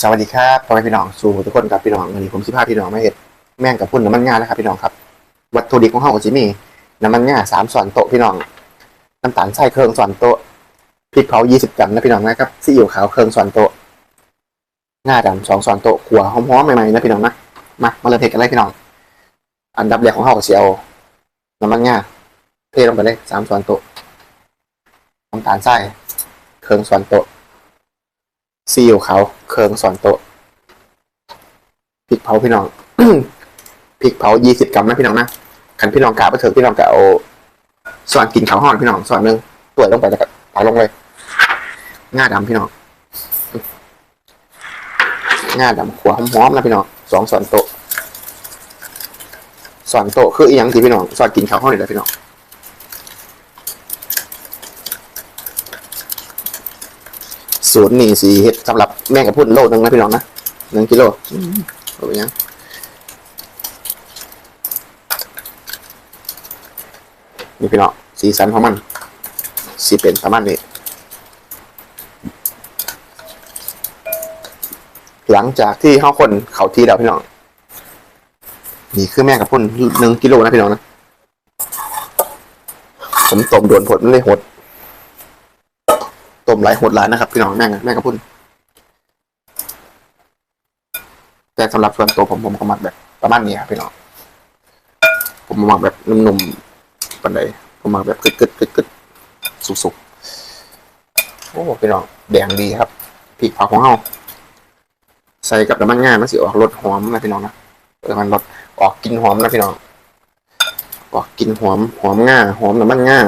สวัสดีครับพ่อแม่พี่น้องสู่ทุกคนกับพี่น้องวันนี้ผมสิพาพี่น้องมาเห็ดแม่งกับพุ่นน้ำมันงานะครับพี่น้องครับ วัตถุดิบของเฮาก็สิมีน้ำมันงาสามส่วนโต๊ะพี่น้องน้ำตาลทรายเครื่องส่วนโต๊ะพริกเผายี่สิบกรัมนะพี่น้องนะครับซีอิ๊วขาวเครื่องส่วนโต๊ะงาดำสองส่วนโต๊ะขัวหอมๆใหม่ๆนะพี่น้องนะมามาเริ่มเผ็ดกันเลยพี่น้อง อันดับแรกของเฮาก็สิเอาน้ำมันงาเทลงไปเลยสามส่วนโต๊ะน้ำตาลทรายเครื่องส่วนโต๊ะ ซีอิ๊วขาเคืองสอนโตพริกเผาพี่น้องพริกเผายี่สิบกรัมนะพี่น้องนะขันพี่น้องกาไปเถอะพี่น้องกะเอาส่วนกินเขาห่อนพี่น้องส่วนหนึ่งตัวยลงไปแล้วก็เอาลงเลยง่าดำพี่น้องง่าดำขัวหอมๆนะพี่น้องสองส่วนโตส่วนโตคืออีหยังที่พี่น้องส่วนกินเขาห่อนนี่แหละพี่น้อง สูตรนี่สีเฮ็ดสำหรับแม่งกับพุ่นโลนึงนะพี่น้องนะหนึ่งกิโลอืมเอาไปยังนี่พี่น้องสีสันของมันสีเป็นประมาณนี้หลังจากที่เข้าคนเขาทีแล้วพี่น้องนี่คือแม่กับพุ่นหนึ่งกิโลนะพี่น้องนะผมต้มโดนผลมันเลยหด มไหลายโหดหลายนะครับพี่น้องแม่งแม่งกระพุ่นแต่สำหรับส่วนตัวผมผมก็มักแบบประมาณนี้ครับพี่น้องผมมักแบบนุ่มๆปันใดผมมักแบบกึดกึดกึดกึดสุกๆโอ้พี่น้องแดงดีครับพริกเผาของเฮาใส่กับน้ำมันง่ายมันสิออกรสหอมนะพี่น้องนะเออมันรสออกกินหอมนะพี่น้องออกกินหอมหอมง่าหอมน้ำมันง่า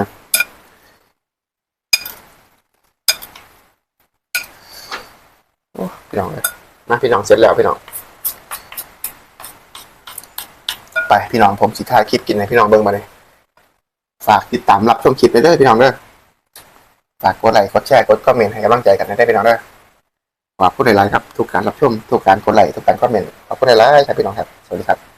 โอ้ พี่น้องเลยมาพี่น้องเสร็จแล้วพี่น้อง ไปพี่น้องผมสิท่าคลิปกินเลยพี่น้องเบิ่งมาเลยฝากติดตามรับชมคลิปไปเด้อพี่น้องเด้อฝากกดไลค์กดแชร์กดคอมเมนต์ให้กำลังใจกันได้พี่น้องเด้อฝากกดไลค์ครับทุกการรับชมทุกการกดไลค์ทุกการคอมเมนต์ขอบคุณหลายๆครับพี่น้องครับสวัสดีครับ